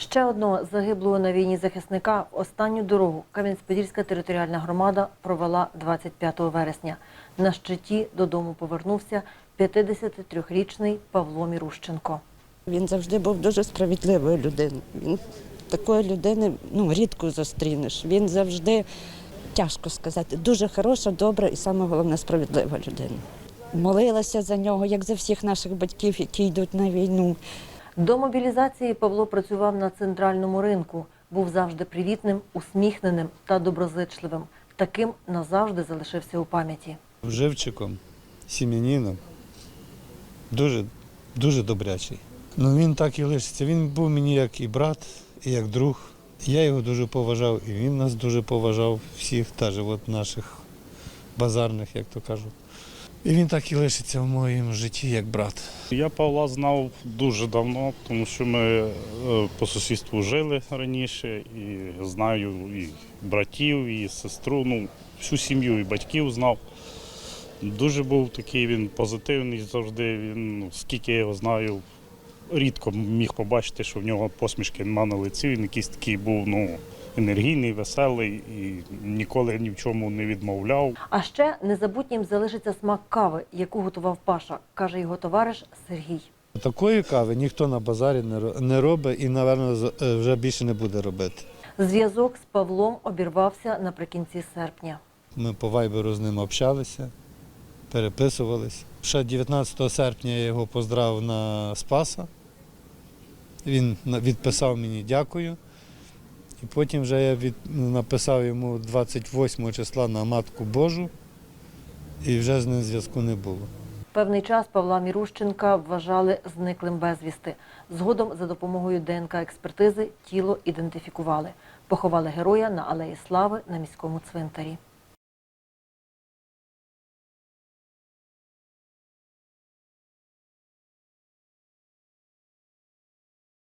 Ще одного загиблого на війні захисника в останню дорогу Кам'янець-Подільська територіальна громада провела 25 вересня. На щиті додому повернувся 53-річний Павло Мірущенко. Він завжди був дуже справедливою людиною. Він такої людини ну, рідко зустрінеш. Він завжди, тяжко сказати, дуже хороша, добра і саме головне справедлива людина. Молилася за нього, як за всіх наших батьків, які йдуть на війну. До мобілізації Павло працював на центральному ринку. Був завжди привітним, усміхненим та доброзичливим. Таким назавжди залишився у пам'яті. живчиком, сім'янином. Дуже, дуже добрячий. Ну він так і лишиться. Він був мені як і брат, і як друг. Я його дуже поважав, і він нас дуже поважав, всіх, навіть от наших базарних, як то кажуть. І він так і лишиться в моєму житті як брат. Я Павла знав дуже давно, тому що ми е, по сусідству жили раніше, і знаю і братів, і сестру, ну, всю сім'ю і батьків знав. Дуже був такий він позитивний завжди. Він, ну, скільки я його знаю, рідко міг побачити, що в нього посмішки нема на лиці. Він якийсь такий був ну, енергійний, веселий і ніколи ні в чому не відмовляв. А ще незабутнім залишиться смак кави, яку готував Паша, каже його товариш Сергій. Такої кави ніхто на базарі не ро- не робить і, напевно, вже більше не буде робити. Зв'язок з Павлом обірвався наприкінці серпня. Ми по вайберу з ним общалися, переписувались. Ще 19 серпня я його поздравив на Спаса. Він відписав мені дякую. І потім вже я від, написав йому 28 числа на Матку Божу, і вже з ним зв'язку не було. Певний час Павла Мірущенка вважали зниклим безвісти. Згодом за допомогою ДНК-експертизи тіло ідентифікували. Поховали героя на Алеї Слави на міському цвинтарі.